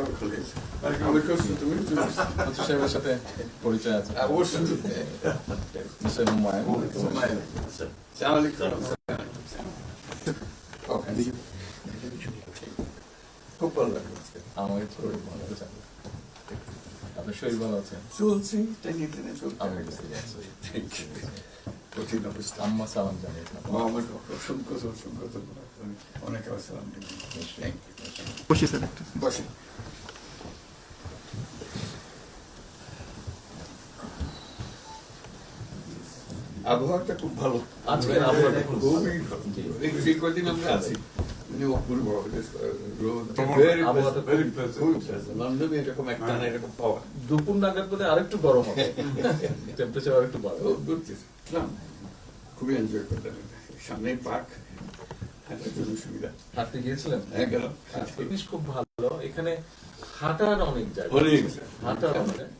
আমাদের কষ্ট তুমি মন্ত্রী সাহেবের সাথে পরিচয় আছে অবশ্যই মিস্টার হুমায়ুন খুব ভালো লাগল। আমাকে শরীর ভালো আছে আপনার শরীর ভালো আছে চলছি কঠিন অবস্থা আম্মা সালাম জানিয়ে আমার অসংখ্য অসংখ্য অনেক ইউ বসি স্যার বসে আবহাওয়াটা খুব ভালো। আজকের আবহাওয়াটা খুবই ভালো। যে কদিন আমরা আছি। মানে অপূর্ব রোদ তোমার Very আবহাওয়াটা pleasant, very খুব- pleasant, খুব খুব pleasant। লন্ডনে এরকম একটা না এরকম পাওয়া। দুপুর নাগাদ বোধ আরেকটু গরম হবে। টেম্পারেচার আরেকটু বাড়বে। খুবই এনজয় করলাম সামনে পার্ক হাঁটতে গিয়েছিলেন? হ্যাঁ খুব ভালো। এখানে হাঁটার অনেক জায়গা অনেক। হাঁটার অনেক